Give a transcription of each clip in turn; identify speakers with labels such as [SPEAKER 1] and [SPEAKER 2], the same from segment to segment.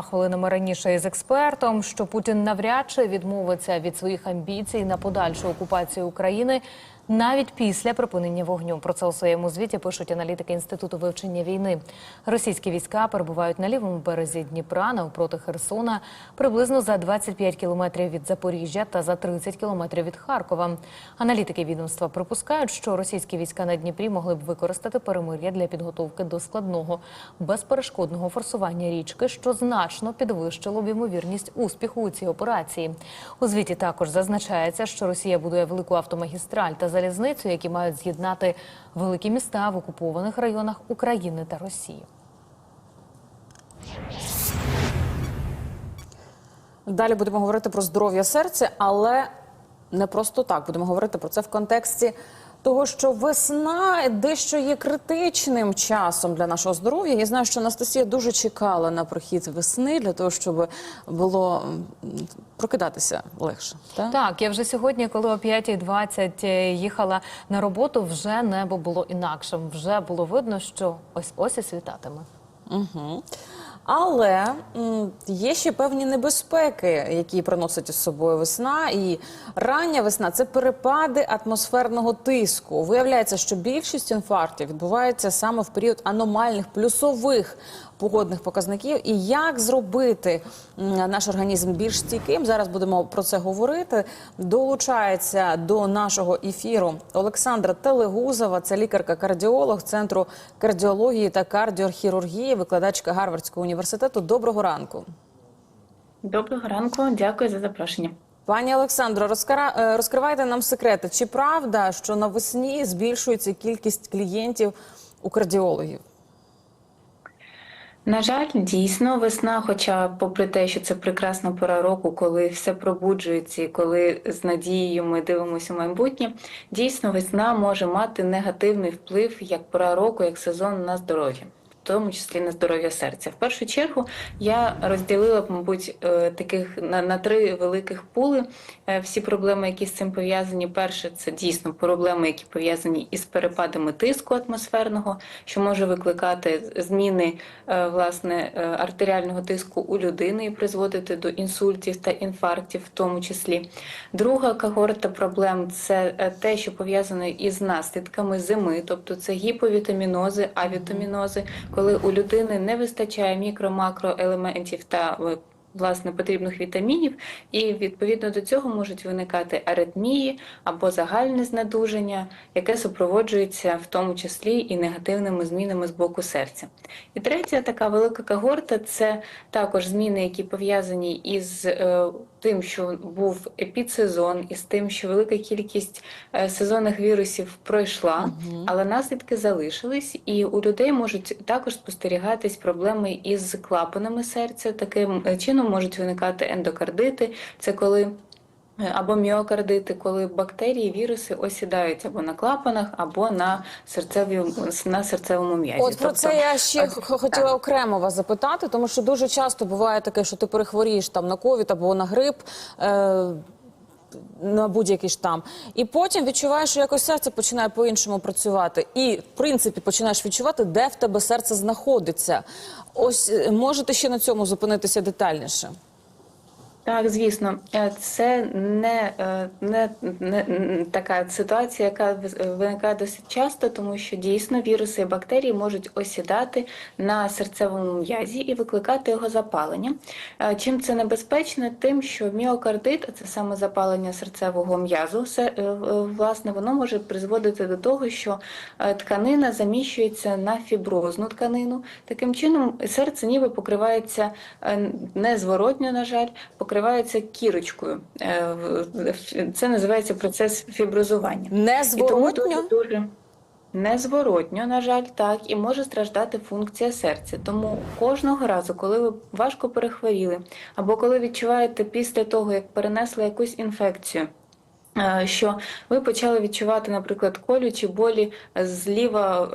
[SPEAKER 1] Хвилинами раніше із експертом, що Путін навряд чи відмовиться від своїх амбіцій на подальшу окупацію України навіть після припинення вогню. Про це у своєму звіті пишуть аналітики інституту вивчення війни. Російські війська перебувають на лівому березі Дніпра навпроти Херсона, приблизно за 25 кілометрів від Запоріжжя та за 30 кілометрів від Харкова. Аналітики відомства припускають, що російські війська на Дніпрі могли б використати перемир'я для підготовки до складного безперешкодного форсування річки, що значно підвищило б ймовірність успіху у цій операції. У звіті також зазначається, що Росія будує велику автомагістраль та залізницю, які мають з'єднати великі міста в окупованих районах України та Росії.
[SPEAKER 2] Далі будемо говорити про здоров'я серця, але не просто так. Будемо говорити про це в контексті того, що весна дещо є критичним часом для нашого здоров'я. Я знаю, що Анастасія дуже чекала на прохід весни для того, щоб було прокидатися легше. Так?
[SPEAKER 1] Так, я вже сьогодні, коли о 5.20 їхала на роботу, вже небо було інакшим. Вже було видно, що ось ось і світатиме.
[SPEAKER 2] Угу. Але є ще певні небезпеки, які приносить із собою весна. І рання весна це перепади атмосферного тиску. Виявляється, що більшість інфарктів відбувається саме в період аномальних плюсових погодних показників. І як зробити наш організм більш стійким? Зараз будемо про це говорити. Долучається до нашого ефіру Олександра Телегузова, це лікарка-кардіолог центру кардіології та кардіохірургії, викладачка Гарвардського університету. Доброго ранку.
[SPEAKER 3] Доброго ранку, дякую за запрошення.
[SPEAKER 2] Пані Олександро, е, розкривайте нам секрети. Чи правда, що навесні збільшується кількість клієнтів у кардіологів?
[SPEAKER 3] На жаль, дійсно, весна, хоча, попри те, що це прекрасна пора року, коли все пробуджується, і коли з надією ми дивимося в майбутнє, дійсно весна може мати негативний вплив як пора року, як сезон на здоров'я. Тому числі на здоров'я серця. В першу чергу я розділила б, мабуть, е, таких на, на три великих пули е, всі проблеми, які з цим пов'язані. Перше, це дійсно проблеми, які пов'язані із перепадами тиску атмосферного, що може викликати зміни е, власне артеріального тиску у людини і призводити до інсультів та інфарктів, в тому числі. Друга когорта проблем це те, що пов'язане із наслідками зими, тобто це гіповітамінози, авітамінози, коли у людини не вистачає мікро-макроелементів та е, власне потрібних вітамінів, і відповідно до цього можуть виникати аритмії або загальне знедуження, яке супроводжується в тому числі і негативними змінами з боку серця. І третя така велика когорта це також зміни, які пов'язані із е, тим, що був епідсезон, і з тим, що велика кількість е, сезонних вірусів пройшла, але наслідки залишились, і у людей можуть також спостерігатись проблеми із клапанами серця. Таким е, чином можуть виникати ендокардити. Це коли або міокардити, коли бактерії, віруси осідають або на клапанах, або на серцеві на серцевому м'язі.
[SPEAKER 2] От про це
[SPEAKER 3] Тобто,
[SPEAKER 2] я ще
[SPEAKER 3] е,
[SPEAKER 2] хотіла окремо вас запитати, тому що дуже часто буває таке, що ти перехворієш там на ковід або на грип. Е- на будь-який штам, і потім відчуваєш, що якось серце починає по-іншому працювати, і в принципі починаєш відчувати, де в тебе серце знаходиться. Ось е, можете ще на цьому зупинитися детальніше.
[SPEAKER 3] Так, звісно, Е, це не, е, не, не така ситуація, яка виникає досить часто, тому що дійсно віруси і бактерії можуть осідати на серцевому м'язі і викликати його запалення. Е, Чим це небезпечно? Тим, що міокардит, а це саме запалення серцевого м'язу, е, е, власне, воно може призводити до того, що е, тканина заміщується на фіброзну тканину. Таким чином, серце ніби покривається е, незворотньо, на жаль, покривається кірочкою. Е, Це називається процес фіброзування.
[SPEAKER 2] Незворотньо?
[SPEAKER 3] дуже незворотньо, на жаль, так, і може страждати функція серця. Тому кожного разу, коли ви важко перехворіли, або коли відчуваєте після того, як перенесли якусь інфекцію. Е, Що ви почали відчувати, наприклад, колючі болі зліва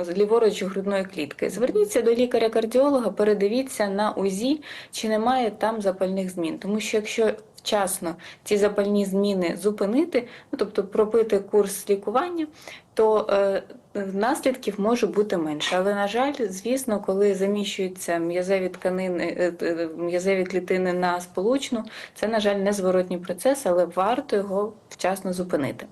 [SPEAKER 3] е, з ліворуч грудної клітки. Зверніться до лікаря-кардіолога, передивіться на УЗІ, чи немає там запальних змін. Тому що якщо вчасно ці запальні зміни зупинити, ну тобто пропити курс лікування, то е, наслідків може бути менше. Але на жаль, звісно, коли заміщуються м'язеві тканини, е, е, м'язеві клітини на сполучну, це на жаль незворотній процес, але варто його вчасно зупинити.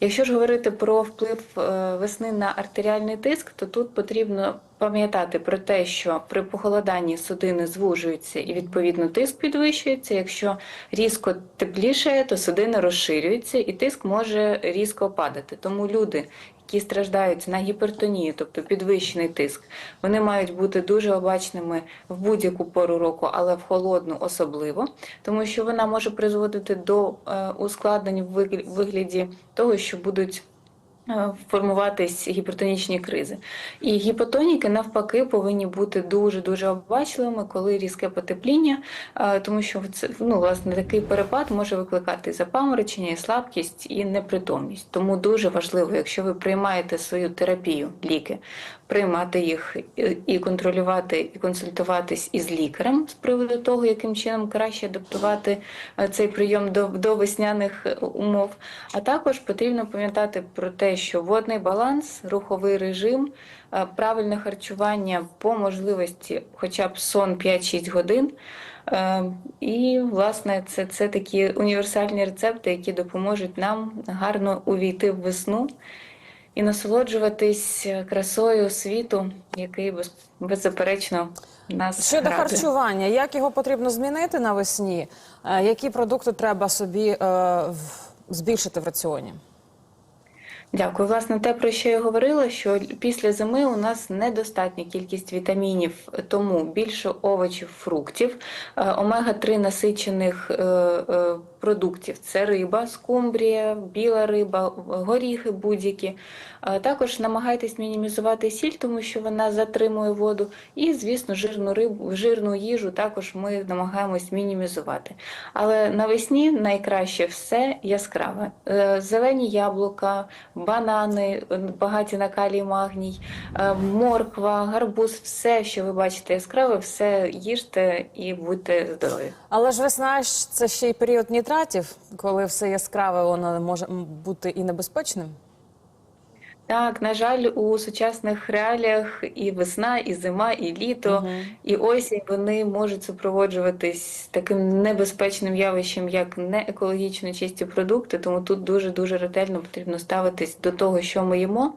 [SPEAKER 3] Якщо ж говорити про вплив е, весни на артеріальний тиск, то тут потрібно пам'ятати про те, що при похолоданні судини звужуються і відповідно тиск підвищується. Якщо різко теплішає, то судини розширюються і тиск може різко падати. Тому люди, які страждають на гіпертонію, тобто підвищений тиск, вони мають бути дуже обачними в будь-яку пору року, але в холодну особливо, тому що вона може призводити до е, ускладнень в вигляді того, що будуть формуватись гіпертонічні кризи. І гіпотоніки навпаки повинні бути дуже дуже обачливими, коли різке потепління, е, тому що це ну власне такий перепад може викликати запаморочення, і слабкість, і непритомність. Тому дуже важливо, якщо ви приймаєте свою терапію, ліки, приймати їх і- і контролювати, і консультуватись із лікарем з приводу того, яким чином краще адаптувати е, цей прийом до, до весняних е, умов. А також потрібно пам'ятати про те, що водний баланс, руховий режим, е, правильне харчування по можливості, хоча б сон 5-6 годин. Е, І, власне, це, це такі універсальні рецепти, які допоможуть нам гарно увійти в весну і насолоджуватись красою світу, який без, беззаперечно нас
[SPEAKER 2] Щодо
[SPEAKER 3] радує.
[SPEAKER 2] харчування, як його потрібно змінити навесні? Е, Які продукти треба собі е, збільшити в раціоні?
[SPEAKER 3] Дякую. Власне, те, про що я говорила, що після зими у нас недостатня кількість вітамінів, тому більше овочів, фруктів, е, омега-3 насичених е, е, продуктів. Це риба, скумбрія, біла риба, горіхи будь-які. Також намагайтесь мінімізувати сіль, тому що вона затримує воду. І, звісно, жирну рибу, жирну їжу також ми намагаємось мінімізувати. Але навесні найкраще все яскраве. Е, Зелені яблука, банани, багаті на калій магній, е, морква, гарбуз, все, що ви бачите яскраве, все їжте і будьте здорові.
[SPEAKER 2] Але ж весна це ще й період нітратів, коли все яскраве, воно може бути і небезпечним.
[SPEAKER 3] Так, на жаль, у сучасних реаліях і весна, і зима, і літо,
[SPEAKER 2] Мгм.
[SPEAKER 3] і осінь вони можуть супроводжуватись таким небезпечним явищем, як неекологічно чисті продукти. Тому тут дуже дуже ретельно потрібно ставитись до того, що ми їмо.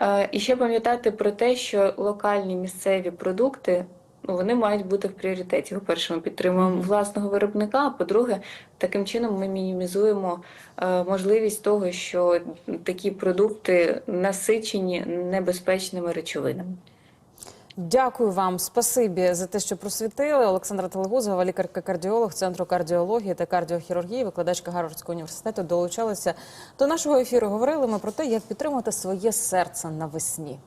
[SPEAKER 3] Е, І ще пам'ятати про те, що локальні місцеві продукти. Ну, вони мають бути в пріоритеті. По-перше, ми підтримуємо власного виробника. А по-друге, таким чином ми мінімізуємо е, можливість того, що такі продукти насичені небезпечними речовинами.
[SPEAKER 2] Дякую вам, спасибі за те, що просвітили. Олександра Телегузова, лікарка-кардіолог Центру кардіології та кардіохірургії, викладачка Гарвардського університету, долучалися до нашого ефіру. Говорили ми про те, як підтримати своє серце навесні.